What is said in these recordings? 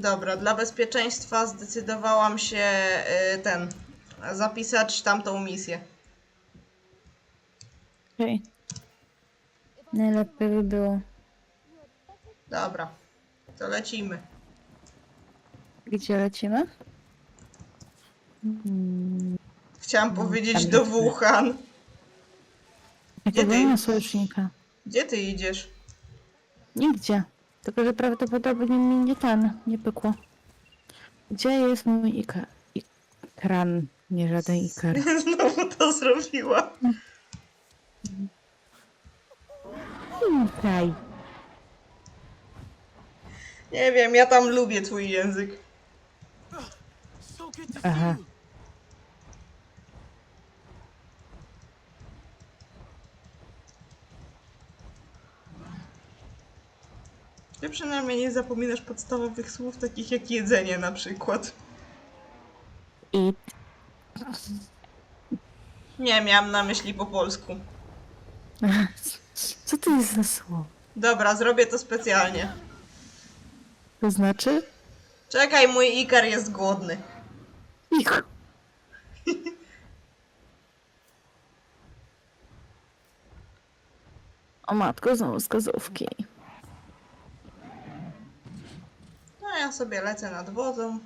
Dobra, dla bezpieczeństwa zdecydowałam się y, ten zapisać tamtą misję. Okej. Najlepiej by było. Dobra, to lecimy. Gdzie lecimy? Mm, Chciałam No, powiedzieć tam do lecimy. Wuhan. Gdzie Jakiego ty? mam sojusznika? Gdzie ty idziesz? Nigdzie. Tylko, że prawdopodobnie mi nie ten, nie pykło. Gdzie jest mój ikar? Ikran, nie żaden ikar. Znowu to zrobiła. Okej. Nie wiem, ja tam lubię twój język. Aha. Ty przynajmniej nie zapominasz podstawowych słów, takich jak jedzenie na przykład. I Nie, miałam na myśli po polsku. co to jest za słowo? Dobra, zrobię to specjalnie. To znaczy? Czekaj, mój Ikar jest głodny. Ich. O matko, znowu wskazówki. No, ja sobie lecę nad wodą.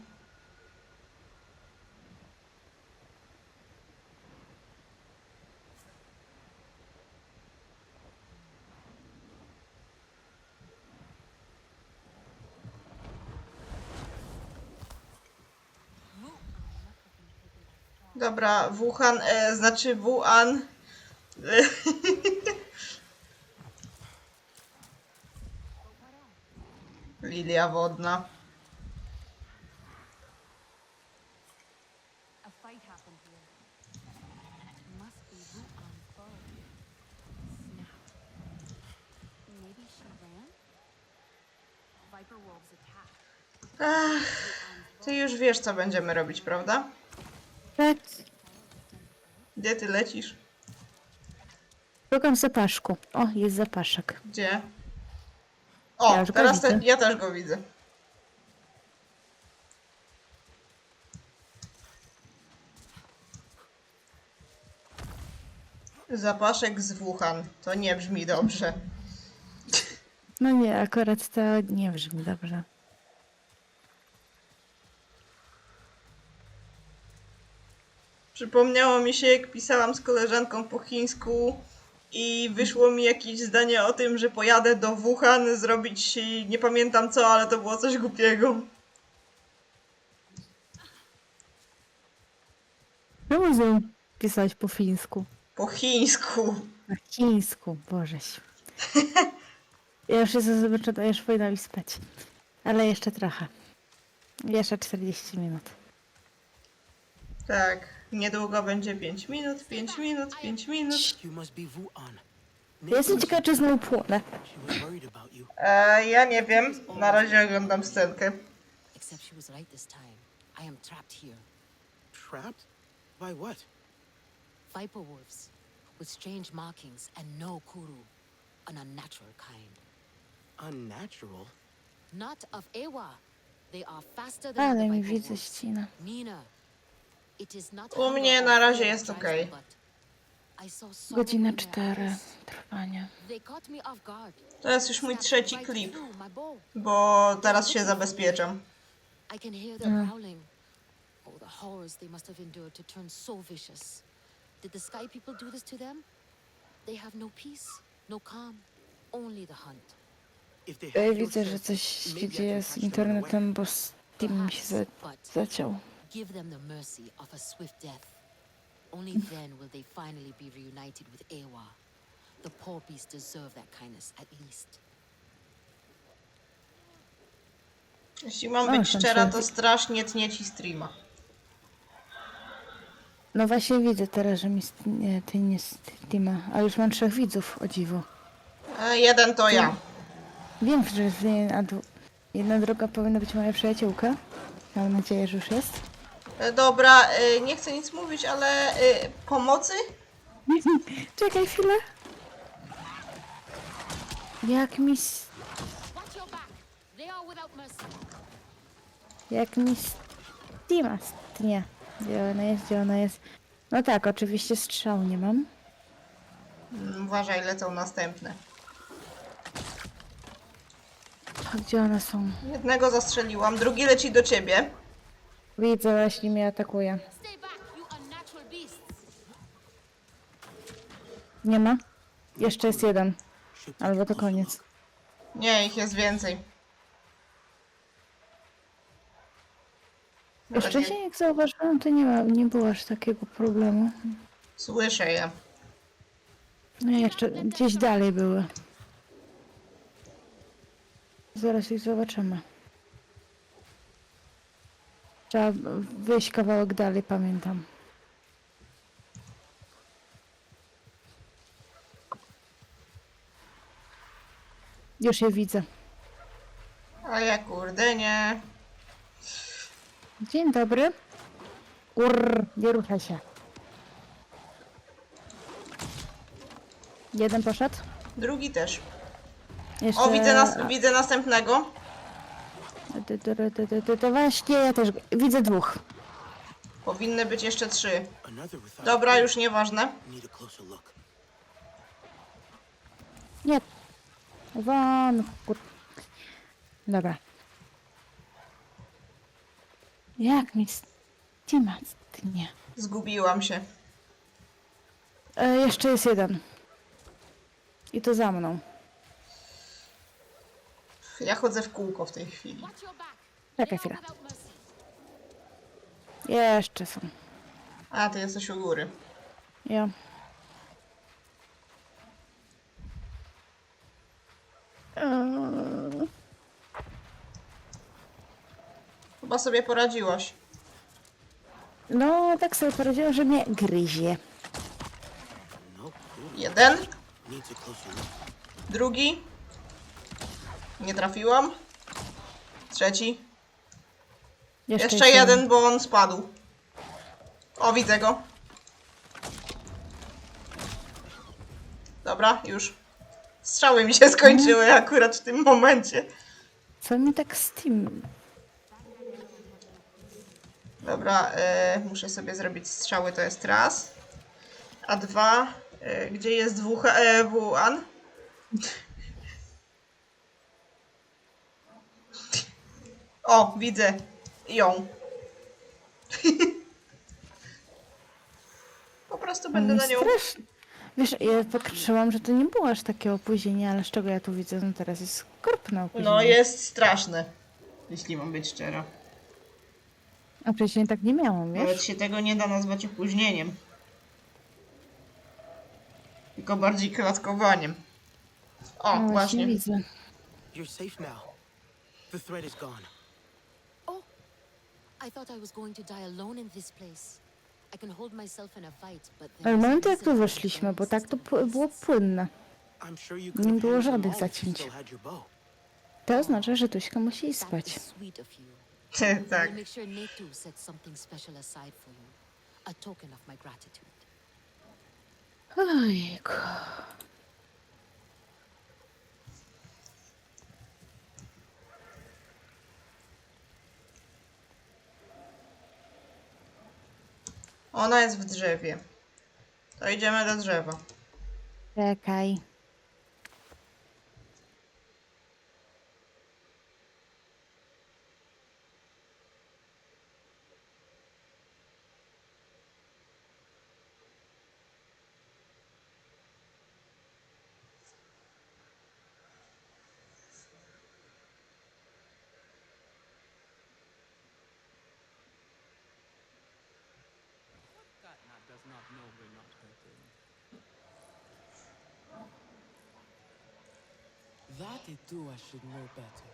Dobra, Wuhan, e, znaczy Wuhan. E, Lilia wodna. A fight happened here. Must be Wu'an foe. Snap. Maybe she ran? Viper wolves attack. Ach, ty już wiesz, co będziemy robić, prawda? Tak. Gdzie ty lecisz? Szukam zapaszku. O, jest zapaszek. Gdzie? O, Ja już go teraz te, widzę. ja też go widzę. Zapaszek z Wuhan. To nie brzmi dobrze. No nie, akurat to nie brzmi dobrze. Przypomniało mi się, jak pisałam z koleżanką po chińsku i wyszło mi jakieś zdanie o tym, że pojadę do Wuhan zrobić nie pamiętam co, ale to było coś głupiego. Czemu z nią pisać po fińsku? Po chińsku. Na chińsku, bożeś. Ja już zobaczę, to już powinna mi spać. Ale jeszcze trochę. Jeszcze 40 minut. Tak, niedługo będzie 5 minut, 5 minut, 5 minut. You must be Wu'an. Ja jestem ciekawa, czy znowu płonę. She was worried about you. E, ja nie wiem, na razie oglądam scenkę. Except she was right this time. I am trapped here. Trapped? By what? Viper wolves, with strange markings and no kuru. An unnatural kind. Unnatural? Not of Ewa. They are faster than Ale mi Viper widzę wolves. ścina. Nina. U mnie na razie jest sorrow Godzina in their 4 eyes. trwania. To jest już mój trzeci klip, bo teraz się zabezpieczam. Growling. Oh, no no Ja widzę, że coś się dzieje z internetem, bo Steam mi się za zaciął. Give them the mercy of a swift death. Only then will they finally be reunited with Ewa. The poor beasts deserve that kindness at least. Jeśli mam być tam szczera, to strasznie tnie ci streama. No właśnie widzę teraz, że mi st- nie, ty nie Steama, a już mam trzech widzów, o dziwo. E, jeden to ja. Wiem, że w niej- a dwu- jedna droga powinna być moja przyjaciółka. Mam nadzieję, że już jest. E, dobra, e, nie chcę nic mówić, ale e, pomocy? Czekaj chwilę. Jak mi... s- Watch your back. They are without mercy. Jak mi Steama stnie. Gdzie ona jest, gdzie ona jest? No tak, oczywiście strzału nie mam. Mm, Uważaj, lecą następne. A gdzie one są? Jednego zastrzeliłam, drugi leci do ciebie. Widzę, właśnie mnie atakuje. Stay back, you unnatural beasts! Nie ma? Jeszcze jest jeden. Albo to koniec. Nie, ich jest więcej. Nawet Jeszcze nie- się jak zauważyłam, to nie, ma, nie było aż takiego problemu. Słyszę je. No i jeszcze gdzieś dalej były. Zaraz ich zobaczymy. Trzeba wyjść kawałek dalej, pamiętam. Już je widzę. A ja kurde nie. Dzień dobry. Urr, nie ruszaj się. Jeden poszedł. Drugi też. Jeszcze... O, widzę, nas, widzę następnego. To, właśnie ja też widzę dwóch. Powinny być jeszcze trzy. Dobra, już nieważne. Nie. Won. Kur... Dobra. Jak mi Steama stnie. Zgubiłam się. E, jeszcze jest jeden. I to za mną. Ja chodzę w kółko w tej chwili. Czekaj chwilę. Jeszcze są. A, ty jesteś u góry. Ja. Eee, Chyba sobie poradziłaś. No, tak sobie poradziłam, że mnie gryzie. Jeden, drugi. Nie trafiłam. Trzeci. Jeszcze jest jeden, bo on spadł. O, widzę go. Dobra, już. Strzały mi się skończyły akurat w tym momencie. Co mi tak Steam... Dobra, e, muszę sobie zrobić strzały, to jest raz. A dwa, e, gdzie jest dwóch, e, Wuan? O, widzę ją. Po prostu będę na nią. Strasznie. Wiesz, ja patrzyłam, że to nie było aż takie opóźnienie, ale z czego ja tu widzę? No teraz jest korpne opóźnienie. No, jest straszne. Jeśli mam być szczera. A wcześniej tak nie miałam, wiesz? Nawet się tego nie da nazwać opóźnieniem. Tylko bardziej klatkowaniem. O, no właśnie. widzę. You're safe now. The threat is gone. I thought I was going to die alone in this place. I can hold myself in a fight, but there Ale momenty jak tu weszliśmy, bo tak to było płynne. I'm sure you Nie have było handled them żadnych all if you zacięć. still had your bow. To oznacza, że Tuśka musi iść spać. is sweet of you. tak. I'll make sure Netu sets something special aside for you. A token of my gratitude. Ojku. Ona jest w drzewie. To idziemy do drzewa. Czekaj. Katna does not know we're not hurting. That it too I should know better.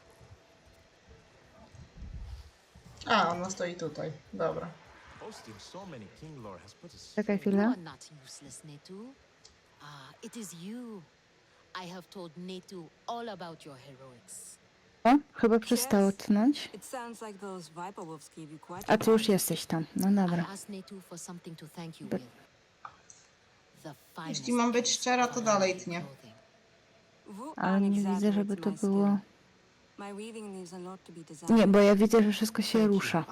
A, ona stoi tutaj. Dobra. Hosting so many king lore has put a Czekaj You chwilę. are not useless, Netu. Ah, it is you. I have told Netu all about your heroics. O, chyba przestało tnąć. It sounds like those Viper Wolves gave you quite A ty już jesteś tam. No I dobra. asked Netu for something to thank you But- with. The finest Jeśli mam być piece szczera, to dalej tnie. clothing. Ale nie widzę, żeby to było... Nie, bo ja widzę, że wszystko się rusza.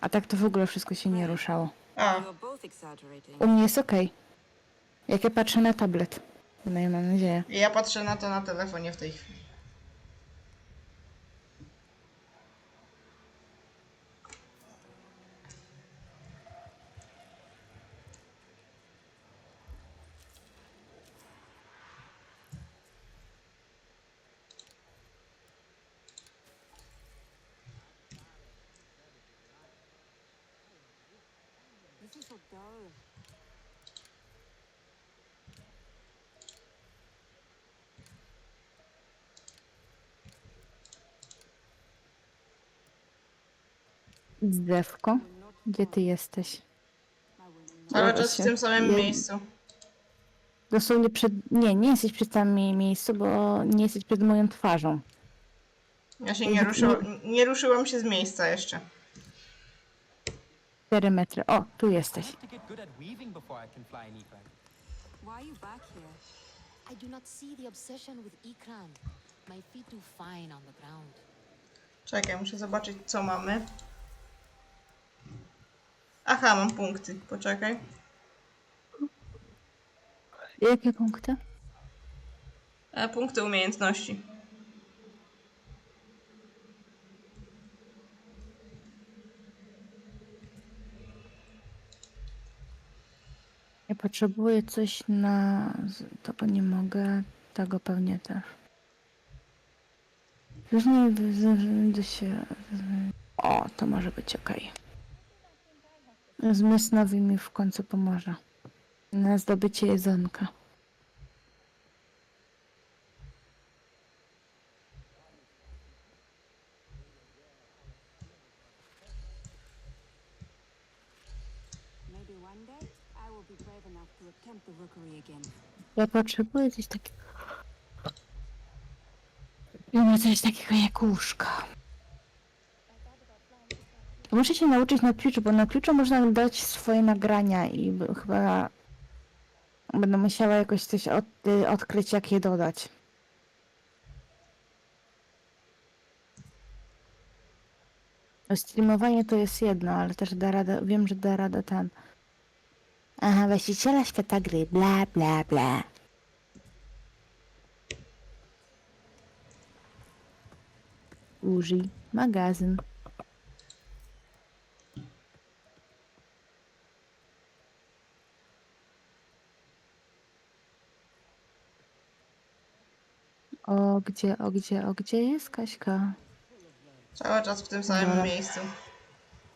A tak to w ogóle wszystko się nie ruszało. A. U mnie jest okej. Jak ja patrzę na tablet. No i mam nadzieję. ja patrzę na to na telefonie w tej chwili. This is so dull. Drzewko, gdzie ty jesteś? Cały Ja czas w tym samym ja- miejscu. Dosłownie przed... Nie, nie jesteś przed samym miejscu, bo nie jesteś przed moją twarzą. Ja się nie ruszyłam, nie ruszyłam się z miejsca jeszcze. 4 metry. O, tu I jesteś. have to get good at weaving before I can fly an Ikran. Why are you back here? I do not see the obsession with Ikran. My feet do fine on the ground. Czekaj, muszę zobaczyć co mamy. Aha, mam punkty. Poczekaj. Jakie punkty? E, punkty umiejętności. Ja potrzebuję coś na... To nie mogę. Tego pewnie też. Będę się... O, to może być okej. Zmysł nowy mi w końcu pomoże. Na zdobycie jedzonka. Ja potrzebuję coś takiego. Ja coś takiego jak Muszę się nauczyć na Twitchu, bo na Twitchu można dać swoje nagrania i chyba będę musiała jakoś coś od, y, odkryć, jak je dodać. Streamowanie to jest jedno, ale też da radę, wiem, że da radę ten. Aha, właściciela świata gry, bla bla bla. Użyj magazyn. O, gdzie, o, gdzie, o, gdzie jest Kaśka? Cały czas w tym samym Dobra. miejscu.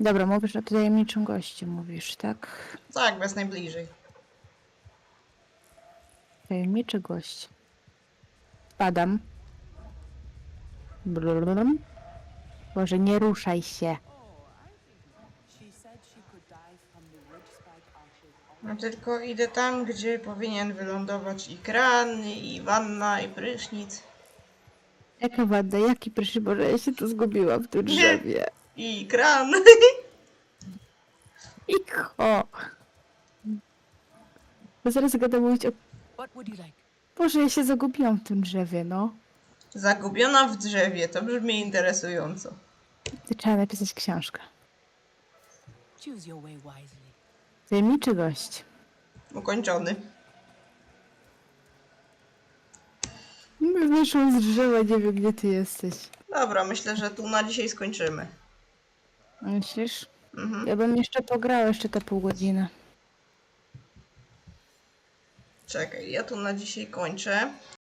Dobra, mówisz o tajemniczym gościu, mówisz, tak? Tak, bez najbliżej. Tajemniczy gość. Spadam. Blum. Boże, nie ruszaj się. No tylko idę tam, gdzie powinien wylądować i kran, i wanna, i prysznic. Jaka wada, jaki proszę Boże, ja się tu zgubiłam w tym drzewie. I kran. I ho. Bo zaraz będę mówić o... Boże, ja się zagubiłam w tym drzewie, no. Zagubiona w drzewie, to brzmi interesująco. Trzeba napisać książkę. Choose your way wisely. Tajemniczy gość. Ukończony. Wyszłam z drzewa, nie wiem gdzie ty jesteś. Dobra, myślę, że tu na dzisiaj skończymy. Myślisz? Mhm. Ja bym jeszcze pograła jeszcze te pół godziny. Czekaj, ja tu na dzisiaj kończę.